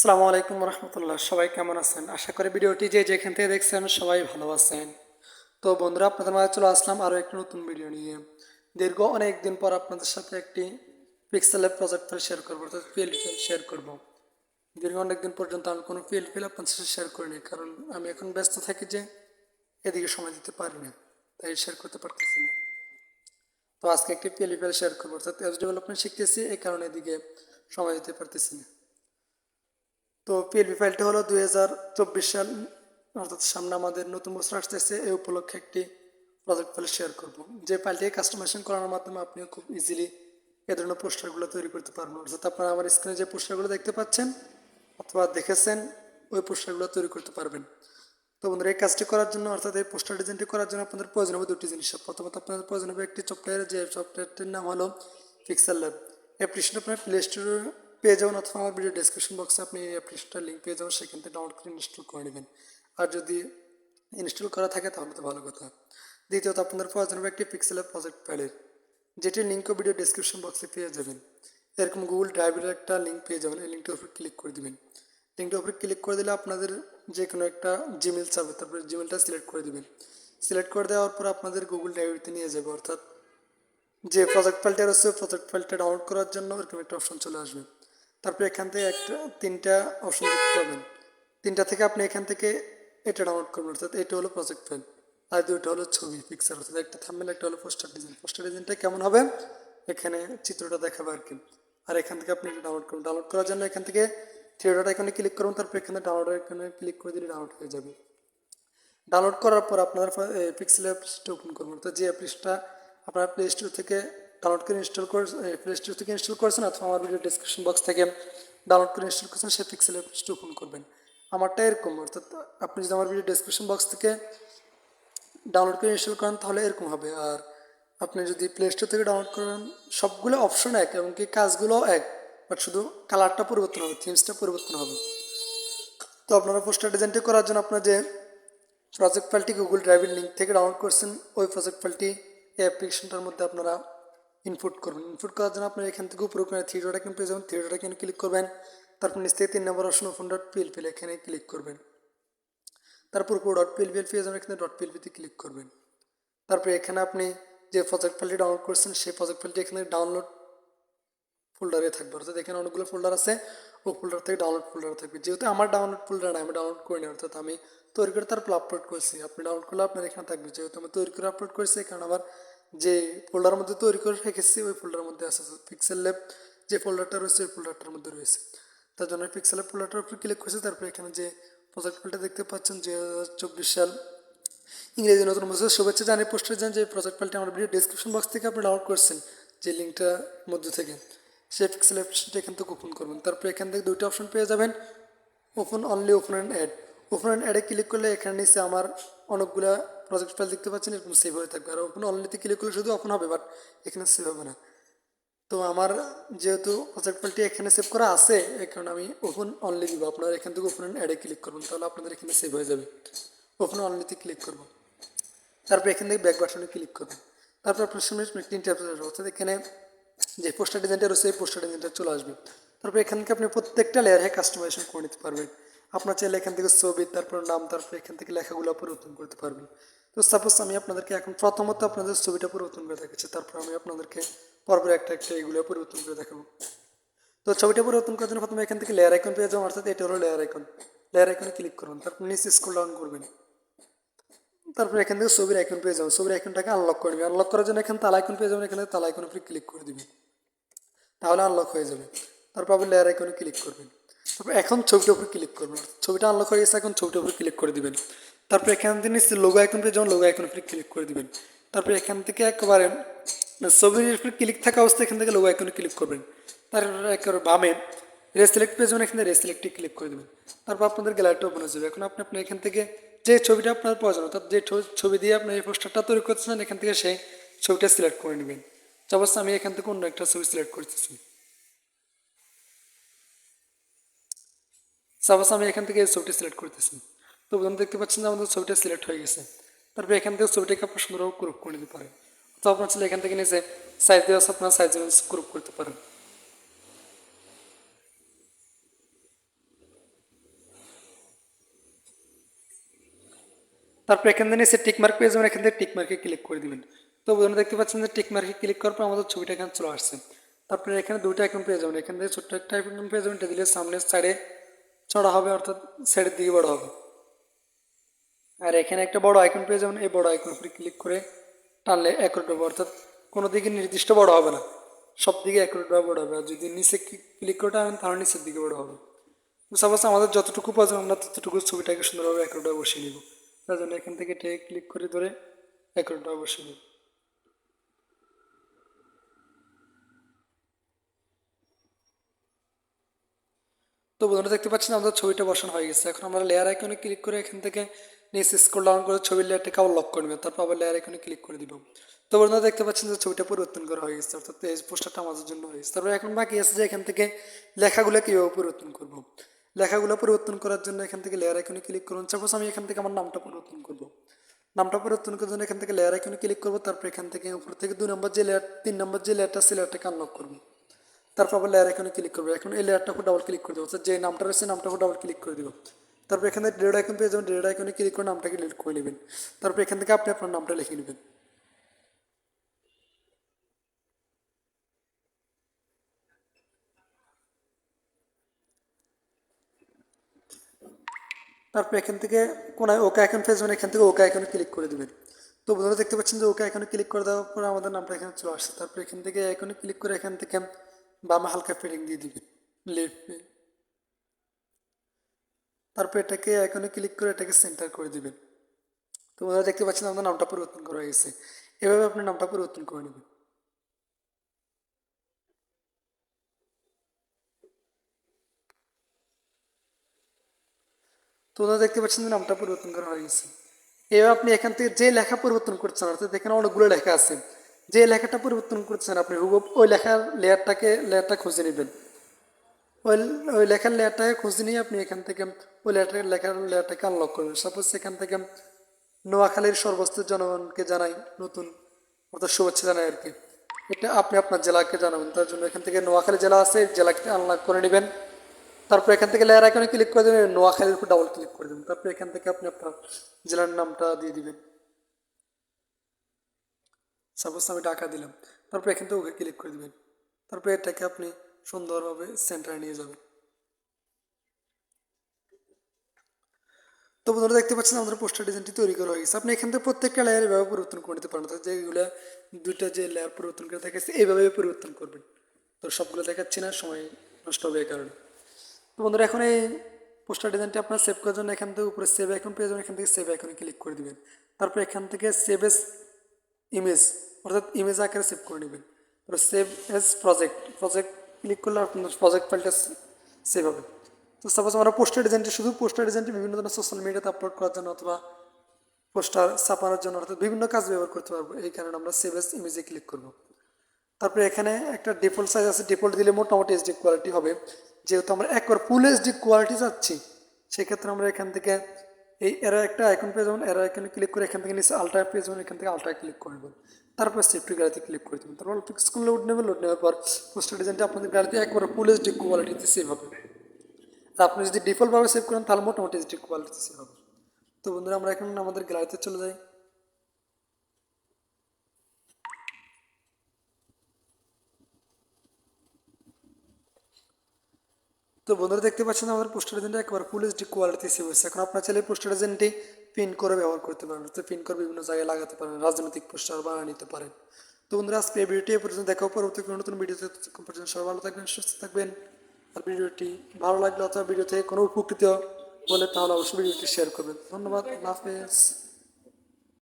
আসসালামু আলাইকুম রহমতুল্লাহ। সবাই কেমন আছেন? আশা করি ভিডিওটি যে যেখান থেকে দেখছেন সবাই ভালো আছেন। তো বন্ধুরা, আপনাদের মাঝে চলে আসলাম আরও একটি নতুন ভিডিও নিয়ে। দীর্ঘ অনেক দিন পর আপনাদের সাথে একটি পিক্সেলের প্রজেক্ট শেয়ার করব, অর্থাৎ পিএল ফিল শেয়ার করব। দীর্ঘ অনেক দিন পর্যন্ত আমি কোনো পিএল ফিল আপনাদের সাথে শেয়ার করিনি, কারণ আমি এখন ব্যস্ত থাকি যে এদিকে সময় দিতে পারি না, তাই শেয়ার করতে পারতেছি না। তো আজকে একটি পিএল ফাইল শেয়ার করব, অর্থাৎ অ্যাপস ডেভেলপমেন্ট শিখতেছি, এই কারণে এদিকে সময় দিতে পারতেছি না। তো পিএলপি ফাইলটি হলো দুই হাজার চব্বিশ সাল। অর্থাৎ সামনে আমাদের নতুন বছর আসতেছে, এই উপলক্ষে একটি প্রজেক্ট ফাইল শেয়ার করব। যে ফাইলটি কাস্টমাইজেশন করানোর মাধ্যমে আপনিও খুব ইজিলি এ ধরনের পোস্টারগুলো তৈরি করতে পারবেন। অর্থাৎ আপনারা আমার স্ক্রিনে যে পোস্টারগুলো দেখতে পাচ্ছেন অথবা দেখেছেন, ওই পোস্টারগুলো তৈরি করতে পারবেন। তো বন্ধুরা, এই কাজটি করার জন্য, অর্থাৎ এই পোস্টার ডিজাইনটি করার জন্য আপনাদের প্রয়োজন হবে দুটি জিনিস। প্রথমত আপনাদের প্রয়োজন হবে একটি সফটওয়্যার যে সফটওয়্যারটির নাম হলো পিক্সেল ল্যাব অ্যাপ্লিকেশন আপনার প্লে স্টোরে পেয়ে যাবেন অথবা আমার ভিডিও ডিসক্রিপশন বক্সে আপনি এই অ্যাপ্লিকেশনটার লিঙ্ক পেয়ে যাবেন, সেখান থেকে ডাউনলোড করে ইনস্টল করে নেবেন। আর যদি ইনস্টল করা থাকে, তাহলে তো ভালো কথা। দ্বিতীয়ত আপনাদের প্রয়োজন হবে একটি পিক্সেলের প্রজেক্ট ফাইলের যেটির লিঙ্কও ভিডিও ডিসক্রিপশন বক্সে পেয়ে যাবেন। এরকম গুগল ড্রাইভের একটা লিঙ্ক পেয়ে যাবেন, এই লিঙ্কটার উপর ক্লিক করে দিবেন। লিঙ্কটার উপরে ক্লিক করে দিলে আপনাদের যে কোনো একটা জিমেল চাবে তারপরে জিমেলটা সিলেক্ট করে দিবেন। সিলেক্ট করে দেওয়ার পর আপনাদের গুগল ড্রাইভেতে নিয়ে যাবে, অর্থাৎ যে প্রজেক্ট ফাইলটা রয়েছে প্রজেক্ট ফাইলটা ডাউনলোড করার জন্য এরকম একটা অপশন চলে আসবে। তারপরে এখান থেকে একটা তিনটা অপশন দেখতে পাবেন। তিনটা থেকে আপনি এখান থেকে এটা ডাউনলোড করবেন, অর্থাৎ এটা হলো প্রজেক্ট ফাইল আর দুটো হলো ছবি পিকচার অর্থাৎ একটা থাম্বেল একটা হলো পোস্টার ডিজাইন পোস্টার ডিজাইনটা কেমন হবে? এখানে চিত্রটা দেখাবে আর কি। আর এখান থেকে আপনি এটা ডাউনলোড করুন। ডাউনলোড করার জন্য এখান থেকে থ্রিডটা এখানে ক্লিক করুন, তারপর এখানে ডাউনলোড এখানে ক্লিক করে দিলে ডাউনলোড হয়ে যাবে। ডাউনলোড করার পর আপনার পিক্সেল অ্যাপসটা ওপেন করবেন তো যে অ্যাপসটা আপনার প্লে স্টোর থেকে ডাউনলোড করে ইনস্টল করে প্লে স্টোর থেকে ইনস্টল করেছেন অথবা আমার ভিডিও ডিসক্রিপশন বক্স থেকে ডাউনলোড করে ইনস্টল করেছেন সে পিক্সেল অ্যাপসটা ওপেন করবেন। আমারটা এরকম, অর্থাৎ আপনি যদি আমার ভিডিও ডিসক্রিপশন বক্স থেকে ডাউনলোড করে ইনস্টল করেন, তাহলে এরকম হবে। আর আপনি যদি প্লে স্টোর থেকে ডাউনলোড করেন, সবগুলো অপশন এক, এবং কি কাজগুলো এক বাট শুধু কালারটা পরিবর্তন হবে থিমসটা পরিবর্তন হবে। তো আপনারা পোস্টার ডিজাইনটি করার জন্য আপনার যে প্রজেক্ট ফাইলটি গুগল ড্রাইভের লিঙ্ক থেকে ডাউনলোড করছেন, ওই প্রজেক্ট ফাইলটি এই অ্যাপ্লিকেশনটার মধ্যে আপনারা ইনপুট করবেন। ইনপুট করার জন্য আপনার এখান থেকে উপরে থ্রি ডট আইকন পেয়ে যাবেন। থ্রি ডট আইকনে ক্লিক করবেন। তারপর নিচ থেকে তিন নম্বর option open dot PL PL এখানে ক্লিক করবেন। তারপর উপর ডট পিএল পিএল পেয়ে যাবেন। এখানে ডট পিএল পিতে ক্লিক করবেন। তারপরে এখানে আপনি যে প্রজেক্ট ফাইলটি ডাউনলোড করছেন, সেই প্রজেক্ট ফাইলটি এখানে ডাউনলোড ফোল্ডারে থাকবে। অর্থাৎ এখানে অনেকগুলো ফোল্ডার আছে। ও ফোল্ডার থেকে ডাউনলোড ফোল্ডার থাকবে। যেহেতু আমার ডাউনলোড ফোল্ডার আমি ডাউনলোড করিনি অর্থাৎ আমি তৈরি করে তারপর আপলোড করছি। আপনি ডাউনলোড করলে আপনার এখানে থাকবে। যেহেতু আমি তৈরি করে আপলোড করেছি কারণ আমার যে ফোল্ডারের মধ্যে তৈরি করে রেখেছি, ওই ফোল্ডারের মধ্যে আছে পিক্সেল ল্যাব যে ফোল্ডারটা রয়েছে, ওই ফোল্ডারটার মধ্যে রয়েছে। তার জন্য পিক্সেল ল্যাব ফোল্ডারটার উপর ক্লিক করেছি, তারপরে এখানে যে প্রজেক্ট ফাইলটা দেখতে পাচ্ছেন, যে চব্বিশ সাল ইংরেজি নতুন বছর শুভেচ্ছা জানিয়ে পোস্টার যান, যে প্রজেক্ট ফাইলটা আমার ভিডিও ডিসক্রিপশন বক্স থেকে আপনি ডাউনলোড করছেন, যে লিঙ্কটার মধ্যে থেকে। সেই পিক্সেল অপশনটা এখান থেকে ওপেন করবেন। তারপরে এখান থেকে দুইটা অপশন পেয়ে যাবেন open only open and add open and অ্যাডে click করলে এখানে নিচে আমার অনেকগুলা প্রজেক্ট ফাইল দেখতে পাচ্ছেন, এরকম সেভ হয়ে থাকবে। আর ওপেন অনলিতে ক্লিক করলে শুধু ওপেন হবে বাট এখানে সেভ হবে না। তো আমার যেহেতু প্রজেক্ট ফাইলটি এখানে সেভ করা আছে কারণে আমি ওপেন অনলি দিব। আপনারা এখান থেকে ওপেন অ্যাডে ক্লিক করবেন, তাহলে আপনাদের এখানে সেভ হয়ে যাবে। ওপেন অনলিতে ক্লিক করব। তারপর এখান থেকে ব্যাক বাটনে ক্লিক করবেন তারপর আপনার সামনে তিনটে অর্থাৎ এখানে যে পোস্টার ডিজাইনটা রয়েছে, এই পোস্টার ডিজাইনটা চলে আসবে। তারপর এখান থেকে আপনি প্রত্যেকটা লেয়ারে কাস্টমাইজেশন করে নিতে পারবেন। আপনার চাইলে এখান থেকে ছবি, তারপর নাম, তারপর এখান থেকে লেখাগুলো পরিবর্তন করতে পারবেন। তো সাপোজ আমি আপনাদেরকে এখন প্রথমত আপনাদের ছবিটা পরিবর্তন করে দেখাচ্ছি, তারপর আমি আপনাদেরকে পরপর একটা একটা এগুলো পরিবর্তন করে দেখাবো। তো ছবিটা পরিবর্তন করার জন্য প্রথমে এখান থেকে লেয়ার আইকন পেয়ে যাব, অর্থাৎ এটা হলো লেয়ার আইকন লেয়ার আইকনে ক্লিক করুন, তারপর নিচে স্ক্রল ডাউন করবেন। তারপর এখান থেকে ছবির আইকন পেয়ে যাবেন ছবির আইকনটাকে আনলক করে নেবেন। আনলক করার জন্য এখানে তালা আইকন পেয়ে যাবেন, এখানে তালা আইকন উপরে ক্লিক করে দিবেন। তাহলে আনলক হয়ে যাবে। তারপর আপনি লেয়ার আইকনে ক্লিক করবেন। তারপর এখন ছবিটার উপরে ক্লিক করবেন। ছবিটা আনলক হয়ে গেছে, এখন ছবিটার উপরে ক্লিক করে দিবেন। তারপর এখান থেকে লোগো আইকন পেয়ে যেমন লোগো আইকন উপরে ক্লিক করে দিবেন। তারপর এখান থেকে একেবারে ছবির উপরে ক্লিক থাকা অবস্থায় এখান থেকে লোগো আইকনে ক্লিক করবেন। তারপর একেবারে বামে রেসিলেক্ট পেয়ে যাবেন, এখানে রেসিলেক্টে ক্লিক করে দেবেন। তারপর আপনাদের গ্যালারিটা ওপেন হয়ে যাবে। এখন আপনি আপনি এখান থেকে যে ছবিটা আপনার প্রয়োজন অর্থাৎ যে ছবি দিয়ে আপনি এই পোস্টারটা তৈরি করতেছেন, এখান থেকে সেই ছবিটা সিলেক্ট করে নেবেন। অবশ্য আমি এখান থেকে অন্য একটা ছবি সিলেক্ট করতেছি। সাপোজ আমি এখান থেকে ছবিটি সিলেক্ট করতেছি। তো বন্ধু দেখতে পাচ্ছেন যে আমাদের ছবিটা সিলেক্ট হয়ে গেছে। তারপরে এখান থেকে ছবিটাকে আপনার সুন্দরভাবে ক্রুপ করে নিতে পারেন। তো আপনার ছেলে এখান থেকে নিয়ে সাইজ দেওয়া আপনার সাইজ ক্রুপ করতে পারেন। তারপর এখান থেকে নিচে টিকমার্ক পেয়ে যাবেন, এখান থেকে টিকমার্কে ক্লিক করে দিবেন। তো বন্ধু দেখতে পাচ্ছেন যে টিকমার্কে ক্লিক করার পর আমাদের ছবিটা এখানে চলে আসছে। তারপরে এখানে দুটো আইকন পেয়ে যাবেন। এখান থেকে ছোট্ট একটা আইকন পেয়ে যাবেন সামনের সাইডে চড়া হবে, অর্থাৎ সাইডের দিকে বড় হবে। আর এখানে একটা বড় আইকন পেয়ে যাবেন। এই বড় আইকন উপরে ক্লিক করে টানলে অ্যাকুরেট হবে, অর্থাৎ কোনো দিকে নির্দিষ্ট বড় হবে না। সব দিকে অ্যাকুরেটভাবে বড় হবে। আর যদি নিচে ক্লিক করে টানেন, তাহলে নিচের দিকে বড় হবে। সাপোজ আমাদের যতটুকু প্রয়োজন আমরা ততটুকু ছবিটাকে সুন্দরভাবে অ্যাকুরেটভাবে বসিয়ে নিব। তার জন্য এখান থেকে ক্লিক করে ধরে অ্যাকুরেটভাবে বসিয়ে নিব। তো বন্ধুরা দেখতে পাচ্ছেন আমাদের ছবিটা বসানো হয়ে গেছে। এখন আমরা লেয়ার আইকনে ক্লিক করে এখান থেকে নিচে স্ক্রল ডাউন করে ছবির লেয়ারটাকে আবার লক করে নেবেন তারপর আবার লেয়ার আইকনে ক্লিক করে দিব। তো বন্ধুরা দেখতে পাচ্ছেন যে ছবিটা পরিবর্তন করা হয়ে গেছে, অর্থাৎ এই পোস্টারটা আমাদের জন্য হয়ে গেছে তারপরে এখন বাকি আছে যে এখান থেকে লেখাগুলো কীভাবে পরিবর্তন করব। লেখাগুলো পরিবর্তন করার জন্য এখান থেকে লেয়ার আইকনে ক্লিক করুন। সাপোজ আমি এখান থেকে আমার নামটা পরিবর্তন করব। নামটা পরিবর্তন করার জন্য এখান থেকে লেয়ার আইকনে ক্লিক করব। তারপর এখান থেকে উপর থেকে দুই নম্বর যে লেয়ার তিন নম্বর যে লেয়ারটা আছে লেয়ারটাকে আনলক করব। তারপর আবার লেয়ার এখানে ক্লিক করব। এখন এই লেয়ারটা উপর ডাবল ক্লিক করে দেবো। যে নামটা রয়েছে নামটা উপর ডাবল ক্লিক করে দেবো। তারপর এখানে ডেড আইকন পেয়ে যাবেন। ডেড আইকনে ক্লিক করে নামটাকে ডিলিট করে নেবেন। তারপর এখান থেকে আপনি আপনার নামটা লিখে নেবেন। তারপর এখান থেকে কোনায় ওকে আইকন পেয়ে যাবেন। এখান থেকে ওকে আইকনে ক্লিক করে দেবেন। তো বন্ধুরা দেখতে পাচ্ছেন যে ওকে আইকনে ক্লিক করে দেওয়ার পর আমাদের নামটা এখানে চলে আসছে। তারপর এখান থেকে আইকনে ক্লিক করে এখান থেকে বামে হালকা ফিডিং দিয়ে দিবেন লেফটে তারপর এটাকে আইকনে ক্লিক করে এটাকে সেন্টার করে দিবেন। তো বন্ধুরা দেখতে পাচ্ছেন আমাদের নামটা পরিবর্তন করা হয়েছে। এভাবে আপনি নামটা পরিবর্তন করে নেবেন। তো ওনারা দেখতে পাচ্ছেন নামটা পরিবর্তন করা হয়েছে। এবার আপনি এখান থেকে যে লেখা পরিবর্তন করছেন, অর্থাৎ এখানে অনেকগুলো লেখা আছে। যে লেখাটা পরিবর্তন করছেন আপনি, হুবহু ওই লেখার লেয়ারটাকে, লেয়ারটা খুঁজে নেবেন। ওই ওই লেখার লেয়ারটাকে খুঁজে নিয়ে আপনি এখান থেকে ওই লেটার লেখার লেয়ারটাকে আনলক করবেন। সাপোজ এখান থেকে নোয়াখালীর সর্বস্তর জনগণকে জানাই নতুন, অর্থাৎ শুভেচ্ছা জানাই আর কি। এটা আপনি আপনার জেলাকে জানাবেন, তার জন্য এখান থেকে নোয়াখালী জেলা আছে জেলাকে আনলক করে নেবেন। তারপর এখান থেকে লেয়ার আইকনে ক্লিক করে দেবেন, নোয়াখালীর উপর ডাবল ক্লিক করে দেবেন। তারপর এখান থেকে আপনি আপনার জেলার নামটা দিয়ে দিবেন। সাপোজ আমি টাকা দিলাম, তারপর এখান থেকে ওকে ক্লিক করে দিবেন। তারপরে এটাকে আপনি সুন্দরভাবে সেন্টারে নিয়ে যাবেন। তো বন্ধুরা দেখতে পাচ্ছেন আমাদের পোস্টার ডিজাইনটি তৈরি করা হয়ে গেছে। আপনি এখান থেকে প্রত্যেকটা লেয়ার এভাবে পরিবর্তন করে নিতে পারেন, অর্থাৎ যেগুলো দুইটা যে লেয়ার পরিবর্তন করে দেখাচ্ছে এইভাবে পরিবর্তন করবেন। তো সবগুলো দেখাচ্ছি না, সময় নষ্ট হবে এই কারণে। তো বন্ধুরা এখন এই পোস্টার ডিজাইনটি আপনার সেভ করার জন্য এখান থেকে উপরে সেভ আইকন পেয়ে যাবেন, এখান থেকে সেভ আইকনে ক্লিক করে দিবেন। তারপর এখান থেকে সেভ এস ইমেজ অর্থাৎ ইমেজ আকারে সেভ করে নেবেন। Save as project project click করলে আপনার প্রজেক্ট ফাইলটা সেভ হবে। তো সাপোজ আমরা পোস্টার ডিজাইনটি শুধু পোস্টার ডিজাইনটি বিভিন্ন ধরনের সোশ্যাল মিডিয়াতে আপলোড করার জন্য অথবা পোস্টার ছাপানোর জন্য অর্থাৎ বিভিন্ন কাজ ব্যবহার করতে পারব, এই কারণে আমরা সেভ এস ইমেজে ক্লিক করব। তারপরে এখানে একটা ডিফল্ট সাইজ আছে ডিফল্ট দিলে মোটামুটি এইচডি কোয়ালিটি হবে। যেহেতু আমরা একবার ফুল এইচডি কোয়ালিটি চাচ্ছি, সেক্ষেত্রে আমরা এখান থেকে এই এরা একটা আইকন পেয়ে যাবেন এরা আইকনে ক্লিক করে এখান থেকে নিচে আলট্রা পেয়ে যাবেন, এখান থেকে আলট্রা ক্লিক করে দেবেন তারপর সেফটি গাড়িতে ক্লিক করে দেবেন। তারপর ফিক্স করলে লোড নেবেন লোড নেওয়ার পর পোস্টার ডিজাইনটা আপনাদের গাড়িতে একবার ফুল এইচডি কোয়ালিটিতে সেভ হবে। আর আপনি যদি ডিফল্টভাবে সেভ করেন, তাহলে মোটামুটি এইচডি কোয়ালিটিতে সেভ হবে। তো বন্ধুরা, আমরা এখন আমাদের গ্যালারিতে চলে যাই। তো বন্ধুরা দেখতে পাচ্ছেন আমাদের পোস্টার ডিজাইনটা একবার ফুল এইচডি কোয়ালিটি সেভ হয়েছে। এখন আপনার চাইলে পোস্টার ডিজাইনটি পিন করে ব্যবহার করতে পারেন তো পিন করে বিভিন্ন জায়গায় লাগাতে পারেন, রাজনৈতিক পোস্টার বানিয়ে নিতে পারেন। তো বন্ধুরা আজকে এই ভিডিওটি এ পর্যন্ত দেখা পরবর্তী কোনো নতুন ভিডিওতে পর্যন্ত সবাই ভালো থাকবেন, সুস্থ থাকবেন। আর ভিডিওটি ভালো লাগলে অথবা ভিডিও থেকে কোনো উপকৃত বলে তাহলে অবশ্যই ভিডিওটি শেয়ার করবেন। ধন্যবাদ, আল্লাহ হাফেজ।